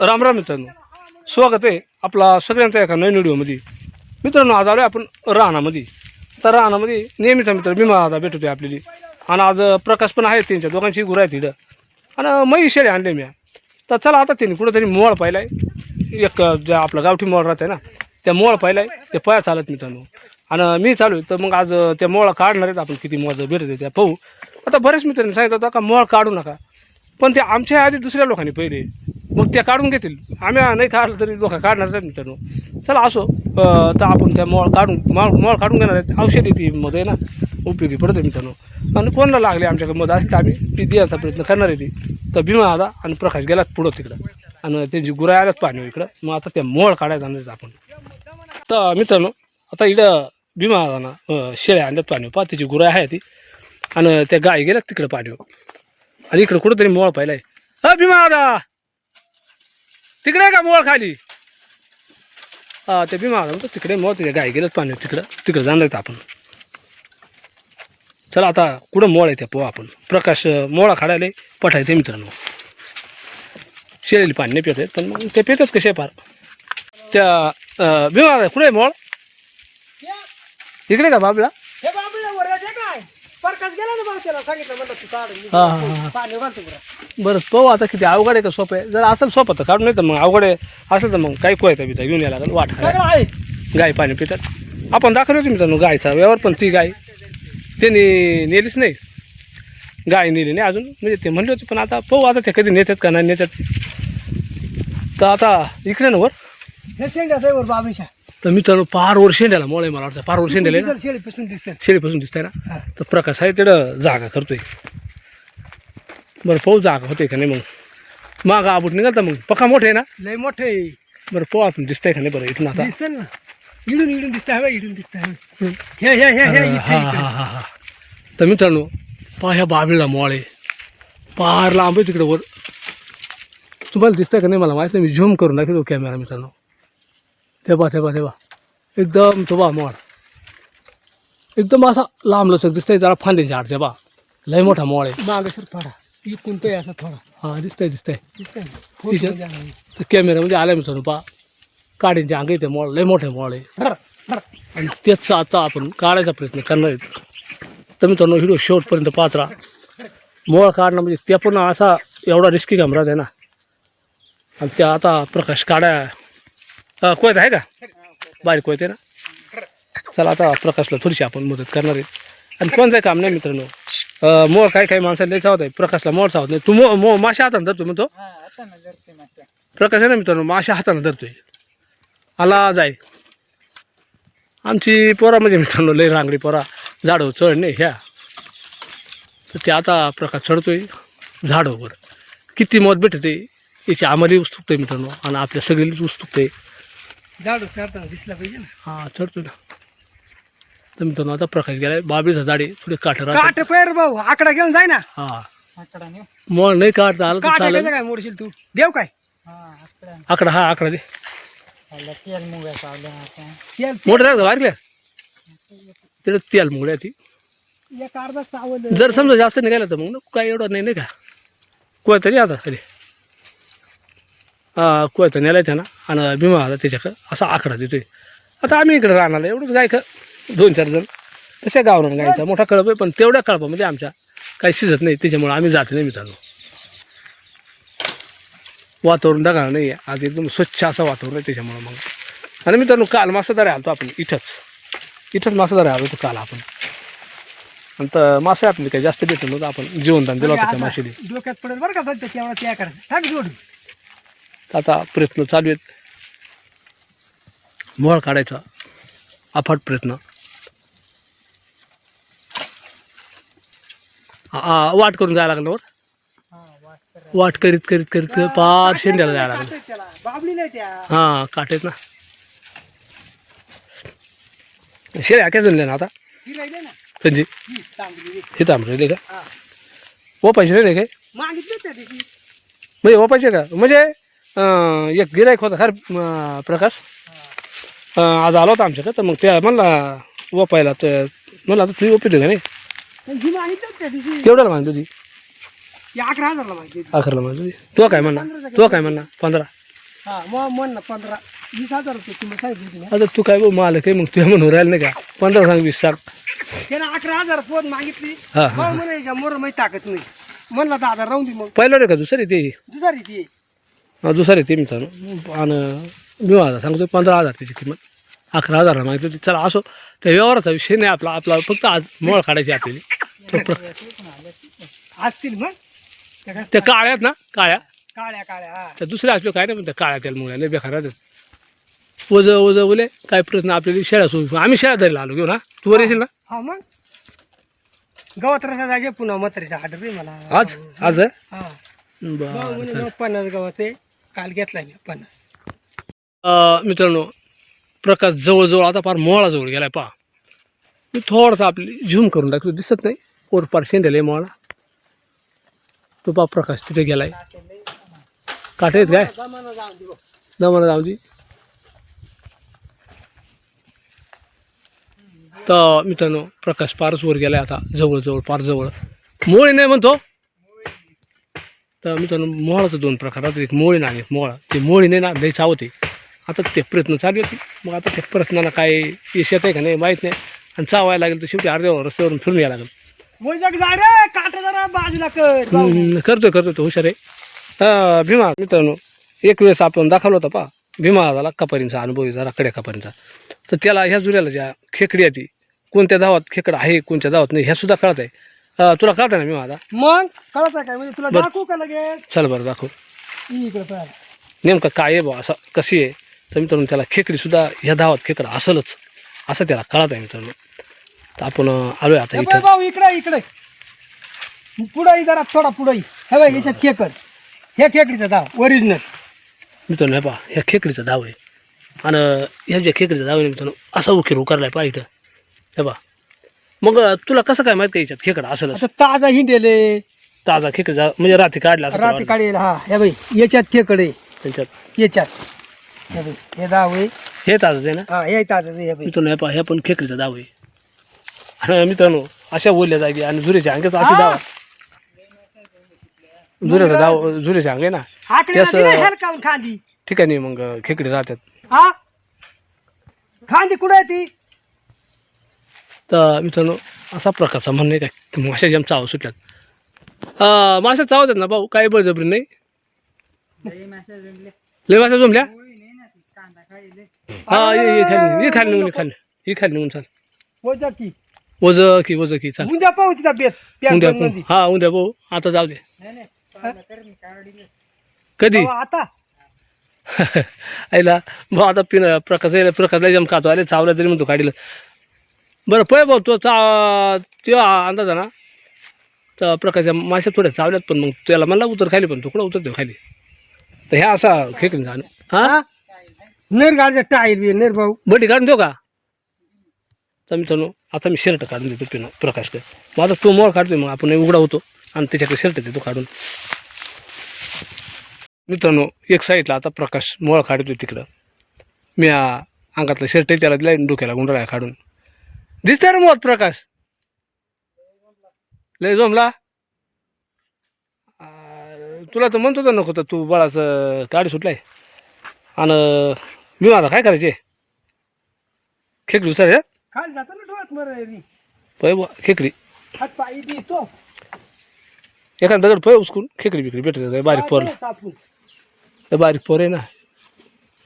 राम राम मित्रांनो. स्वागत आहे आपला सगळ्यांचा एका नवीन व्हिडिओमध्ये. मित्रांनो आज आलो आपण राहण्यामध्ये तर राहण्यामध्ये नेहमीचा मित्र भीमा आता आहे आपल्याली. आणि आज प्रकाश पण आहे त्यांच्या दोघांची गुरं आहेत तिथं आणि मही शेळी आणले मी. तर चला आता त्यांनी कुठंतरी मोळ पाहिला आहे एक ज्या आपला गावठी मोळ राहते ना त्या मोळ पाहिला आहे ते पया चालत मित्रांनो. आणि मी चालू आहे तर मग आज त्या मोळा काढणार आहेत. आपण किती मोळ आहे त्या पाहू. आता बरेच मित्रांनी सांगितलं होतं का मोळ काढू नका. पण ते आमच्या आधी दुसऱ्या लोकांनी पहिले. मग त्या काढून घेतील. आम्ही नाही काढलं तरी लोक काढणार नाही मित्रांनो. चला असो. तर आपण त्या मॉळ काढून मळ मॉळ काढून घेणार आहेत. औषधी ती मध्ये ना उपयोगी पडते मित्रांनो. आणि कोणाला लागले आमच्याकडे मध असली तर आम्ही ती देण्याचा प्रयत्न करणार आहे ती. तर भीमा आला आणि प्रकाश गेलात पुढं तिकडं. आणि त्यांची गुरा आल्यात पाणी हो इकडं. मग आता त्या मोळ काढायला जाणार आपण. तर मित्रांनो आता इकडं भीमा आला ना शेळ्या आणल्यात पाणी हो. पा त्याची गुरा आहे ती. आणि त्या गाय गेल्यात तिकडं पाणी हो. आणि इकडं कुठंतरी मोळ पाहिलाय. हा भीमा दादा तिकडे का मोळ खाली? हा ते भीमा दादा म्हणतो तिकडे मोळ तिकडे गाय गेलंच पाणी तिकडं तिकडं जाणार आपण. चला आता कुठं मोळ आहे त्या पोहा आपण. प्रकाश मोळा खाडायला पठायचे मित्रांनो. शेळीला पाणी नाही पित आहेत पण मग ते पितात कसे फार. त्या अं, भीमा दादा कुठे आहे मोळ? इकडे का बाबला? परकाच गेला ना भाऊ त्याला सांगितलं म्हणलं तू काढ हा, हा, हा. पाणी घालतो बरं. बरं पाहू आता किती अवघड आहे का सोपं आहे? जर असेल सोपं तर काढून नाही तर मग अवघड आहे. असेल तर मग काही कोयता बिता घेऊन यायला लागेल वाट सगळं आहे. गाय पाणी पितात. आपण दाखवलं होती मित्रांनो गायचा व्यवहार पण ती गाय त्यांनी नेलीच नाही. गाय नेली नाही अजून. म्हणजे ते म्हणले होते पण आता पाहू आता ते कधी नेतात का नाही नेतात. तर आता इकडे ना वर. हे आहे वर बाबीच्या. तर मित्रांनो पार वर शेंड्याला मोळे मला वाटतं. पार वर शेंड्याला आहे ना? शेळी पासून दिसेल. शेळीपासून दिसतंय ना? तर प्रकाश आहे तिकडं जागा करतोय. बरं पाहू जागा होते का नाही मग? मागं आबूट निघाल तर मग. पक्का मोठे आहे ना? लय मोठे बरं पाहू आपण दिसतंय का नाही बरं इथून आता? ना. इडून इडून दिसत हवे इडून दिसत हवे हे हे हे हे इथे, हा इथे. हा हा हा. तर मित्रांनो पहा ह्या बाबीला मोळे पार लांब आहे तिकडे वर. तुम्हाला दिसतंय का नाही मला माहिती नाही. मी झूम करून दाखवतो कॅमेरा मित्रांनो. ते बा ते बा ते बा एकदम तो बा मोळ एकदम असा लांब लचक दिसतंय जरा फांदीच्या आड ते बा लय मोठा मोळ आहे. मागं सर थोडा. इकून तो असा थोडा. हा दिसतंय दिसतंय. दिसतंय कॅमेऱ्यामध्ये आल्या मित्रांनो अंग ते मोळ लय मोठे मोळ आहे. आणि तेच आता आपण काढायचा प्रयत्न करणार आहेत. तर मित्रांनो व्हिडिओ शेवटपर्यंत पाहत राहा. मोळ काढणं म्हणजे ते पण असा एवढा रिस्की काम राहते ना. आणि त्या आता प्रकाश काढा कोयत आहे का? बारीक कोयत आहे ना? चला आता प्रकाशला थोडीशी आपण मदत करणार आहेत आणि कोणचं काम नाही मित्रांनो? मोळ काही काही माणसाला लय चावत आहे. प्रकाशला मोळ चावत नाही. तू मो मो माशा हाताने धरतो म्हणतो. प्रकाश आहे ना मित्रांनो? माशा हाताने धरतोय. आला जाय. आमची पोरा म्हणजे मित्रांनो लई रांगडी पोरा. झाडं चढणे ह्या. तर ते आता प्रकाश चढतोय झाडावर. किती मत भेटते याची आम्हालाही उत्सुकता आहे मित्रांनो. आणि आपल्या सगळीच उत्सुकता आहे झाडू चढताना दिसला पाहिजे ना. हा चढतोय ना तर मित्रांनो आता प्रकाश गेलाय. बाबीचा झाडे थोडे काठ राहतात. काट पैर भाऊ. आकडा घेऊन जाय ना. हा. मळ नाही काढता आलं तर काट चालेल काय मोडशील तू? देव काय? आकडा हा आकडा दे. तेल मोठं राहतं बारक्या तिकडे तेल मुळ्या ती एक अर्धा सावध जर समजा जास्त निघालं तर मग ना काय एवढं नाही नाही का? कोय तरी आता तरी हा कोय तर नेलाय ना आणि भीमा आला त्याच्याकडं. असा आकडा देतोय. आता आम्ही इकडे राहणार एवढं जायचं. दोन चार जण. तशा गावरान गायचा मोठा कळप आहे पण तेवढ्या कळपामध्ये आमच्या काही शिजत नाही. त्याच्यामुळं आम्ही जात नाही मित्रांनो. वातावरण ढगाळ नाही आहे. आज एकदम स्वच्छ असं वातावरण आहे त्याच्यामुळं मग. आणि मित्रांनो काल मासेदारे आलतो आपण इथंच. इथंच मासेदारे आलो होतो काल आपण. आणि तर मासे आपले काही जास्त भेटलं नव्हतं. आपण जीवनदान दिलं होतं त्या माशेली डोक्यात पडेल बरं का बघ तेवढा त्या करायचं टाक जोड तर आता प्रयत्न चालू आहेत. मोळ काढायचा अफाट प्रयत्न. वाट करून जायला लागलं वर वाट करीत करीत करीत पार शेंड्याला जायला लागलं. हां काटेत ना. शेळ्या काय जणल्या ना आता. ही म्हणजे ही तांबडले का. ओपायचे रे काय? म्हणजे ओपायचे का? म्हणजे एक गिरायक होता खर प्रकाश. आज आला होता आमच्याकडे तर मग त्या म्हणला ओपायला तर म्हणलं आता तुझी ओपी का नाही केवढ्याला माहिती तुझी ही अकरा हजारला माहिती अकराला माहिती तुझी तो काय म्हणणार तो काय म्हणणार पंधरा. हा मग म्हण ना पंधरा. वीस हजार होती आता तू काय बघ माल काय मग तुझ्या म्हणून राहिलं नाही का? पंधरा सांग वीस सांग. त्यानं अकरा हजार पोत मागितली. मग म्हणे मोर माहिती ताकद नाही. म्हणला हजार राहून दे मग. पहिलं रे का दुसरी ते? दुसरी ती. दुसरी ते मित्रांनो आणि मी माझा सांगतो पंधरा हजार त्याची किंमत. अकरा हजारला मागितली होती. चला असो. त्या व्यवहाराचा विषय नाही आपला. आपला फक्त आज मोळ काढायची आपल्याला. असतील मग? त्या काय- त्या काळ्या आहेत ना काळ्या. काळ्या काळ्या त्या दुसऱ्या असल्या काय नाही त्या काळ्या त्याला मुळ्या लय बेकार राहतात वज वज ओले काय प्रश्न आपल्याला शेळ्या सोडून आम्ही शेळ्या धरायला आलो घेऊ ना. तू वर येशील ना? हा मग. गवत्राचा जागे पुन्हा मला. आज? आज बरं पन्नास गावात आहे. काल घेतलाय मी अं, मित्रांनो प्रकाश आता फार गेलाय पहा. मी थोडासा आपली झूम करून टाकतो दिसत नाही. वर पार शेंडेल मोळा तो पा प्रकाश तिथे गेलाय. काटे काय? दमाना जाऊ दे. तर मित्रांनो प्रकाश फारच वर गेलाय आता जवळजवळ जवळ. मोळे नाही म्हणतो. तर मित्रांनो मोळाचं दोन प्रकार. राहतात एक मोळी ना आणि एक मोळा ते मोळीने ना लई चावते आता ते प्रयत्न चालू आहेत. मग आता त्या प्रयत्नाला काय यश येत आहे का नाही माहीत नाही. आणि चावायला लागेल तर शेवटी अर्ध्या रस्त्यावरून फिरून यायला लागेल. मोजाक जा रे काटा जरा बाजूला कर. भाऊ. हम्म, करतोय करतोय तो हुशार आहे. भीमा मित्रांनो एक वेळेस आपण दाखवला होता पा भीमा झाला कपारींचा अनुभव जरा कड्या कपारींचा. तर त्याला ह्या जुऱ्याला ज्या खेकडी आहे ती कोणत्या धावात खेकड आहे कोणत्या धावात नाही ह्या सुद्धा कळत आहे. तुला कळत आहे ना भीमा आता मग? कळत आहे काय? म्हणजे तुला बरं. दाखवू का लगेच? चल बरं दाखव. इकडे नेमकं काय आहे बा? असं कशी आहे? तर मित्रांनो त्याला खेकडीसुद्धा ह्या धावात खेकडं असलच. असं त्याला कळत आहे मित्रांनो. तर आपण अं, आलोय आता हे इथं. भाऊ इकडे इकडे. पुढे जरा थोडा पुढे हे बघ याच्यात खेकड. हे खेकडीचा दाव ओरिजिनल मित्रांनो हे पहा ह्या खेकडीचा धाव आहे. आणि ह्या ज्या खेकडीचा धाव आहे मित्रांनो असा उकीर उकारलाय पहा इथं. हे पहा. मग तुला कसं काय माहीत याच्यात खेकडा असलच? आता ताजा हिंडेले ताजा खेकडा म्हणजे रात्री काढला असं रात्री काढेल हा. हे बाई याच्यात खेकड त्यांच्यात याच्यात? हे बाई हे दाव आहे. हे ताजच आहे ना? हा हे ताजं हे बाई. मित्रांनो हे पहा पण खेकडीचा आहे. आणि मित्रांनो अशा बोलल्या जागी आणि जुऱ्याच्या अंगात अशी धाव जुऱ्याचा धाव जुऱ्याच्या अंग आहे ना? आकडे त्यास- हेलकावून खांदी. ठिकाणी मग खेकडे राहतात. हा? खांदी कुठे आहे ती? तर मित्रांनो असा प्रकारचा म्हणणं काय माशा जेम चाव सुटल्यात अं, माशा चावतात ना भाऊ? काही बळजबरी नाही. लय माशा जमल्या? हा ये ये खाली ये खाली निघून ये खाली ये खाली निघून चाल. वजा की वज की चाल. उद्या पाहू तिचा बेत प्यान उद्या पाहू. हा उद्या भाऊ आता जाऊ दे. कधी? आता. आईला भाऊ आता पिन प्रकाश प्रकाशला जम खातो अरे चावला तरी म्हणतो काढील. बरं पळ भाऊ तो चा तो अंदाज ना तर प्रकाशच्या माश्या थोड्या चावल्यात पण मग त्याला म्हणला उतर खाली पण तुकडा उतरतो खाली? तर ह्या असा खेकडून जाणं हां? नेर गाडचा टायर बी नेर भाऊ. बटी काढून देऊ का? तर मित्रांनो आता मी शर्ट काढून देतो पिन प्रकाशकडे. मग आता तो मोळ काढतोय मग आपण उघडा होतो. आणि त्याच्याकडे शर्ट देतो काढून. मित्रांनो एक साईडला आता प्रकाश मोळ काढतोय तिकडं. मी अंगातलं शर्ट त्याला दिला डोक्याला गुंडळा काढून. दिसतंय रे मोत प्रकाश. लय जमला? तुला तर म्हणतो तर नको तर तू बाळाचं गाडी सुटलाय. आणि मी मला काय करायचे? खेकडी उचल रे खाली जाता ना डोळ्यात मर पै बुवा, खेकडी. हात पायी बी तो एखादा दगड पै उचकून खेकडी बिकडी भेटत बारीक पोर. बारीक पोर आहे ना.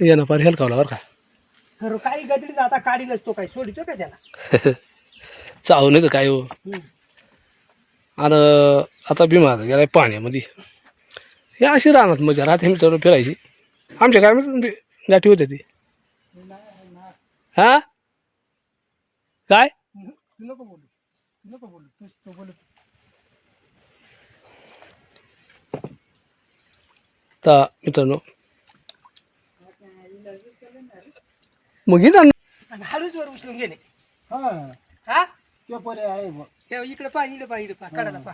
यानं पार हेलकावला बरं का. खरं काही गदडी जाता काढीलच तो काय सोडितो का त्याला? चाव नाही तर काय हो. आणि आता बिमार गेलाय पाण्यामध्ये. हे अशी राहणार मजा राहते मी तर फिरायची. आमच्या काय म्हणजे गाठी होते ती. हा? काय? तू नको बोलू तू नको बोलू तू तो बोलू. तर मित्रांनो मग आणि हळूच वर उचलून गेले हा. हा? ते पर्याय आहे बघ. हे इकडे पा इकडे पा इकडे पा काढायला पा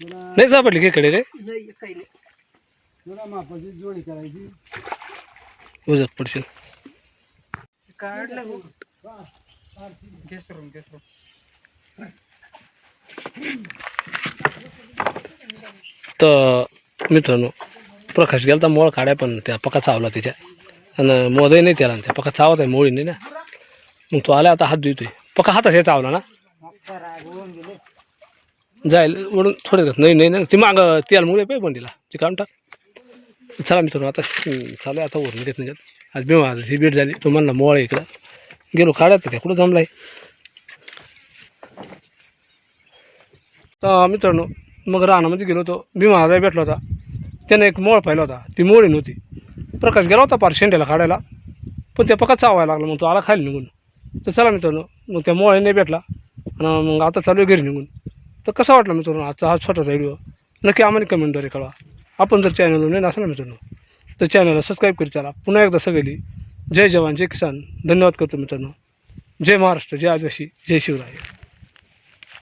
तुला नाही सापडली खेकडे रे नाही काही नाही. तुला मापाची जोडी करायची. पडशील. काढलं हो. तर मित्रांनो प्रकाश गेला तर मोळ काढाय पण त्या पका चावला तिच्या. आणि मोदही नाही त्याला आणि त्या पका चावत आहे मोळी नाही ना. मग तो आला आता हात धुतोय. पका हातात हे चावला ना. जाईल वडून थोडे नाही नाही नाही. ती माग तेल मुळे पण तिला ती काढून टाक. चला मित्रांनो आता चालू आहे आता ओरून देत नाही. आज बिमा ही भेट झाली. तो म्हणला मोळ इकडं. गेलो काढत त्या कुठं जमलाय? तर मित्रांनो मग रानामध्ये गेलो होतो. भीमा आजारी भेटला होता. त्यानं एक मोळ पाहिला होता. ती मोळी नव्हती प्रकाश गेला होता पार शेंड्याला काढायला. पण त्या पका चावायला लागला मग तो आला खाली निघून. तर चला मित्रांनो मग त्या मोळी नाही भेटला. आणि मग आता चालू आहे घरी निघून. तर कसा वाटला मित्रांनो आजचा हा छोटासा व्हिडिओ नक्की आम्हाला कमेंटद्वारे कळवा. आपण जर चॅनलवर नाही असं ना मित्रांनो तर चॅनलला सबस्क्राईब करी चला. पुन्हा एकदा सगळी जय जवान जय किसान. धन्यवाद करतो मित्रांनो. जय महाराष्ट्र जय आदिवासी जय शिवराय.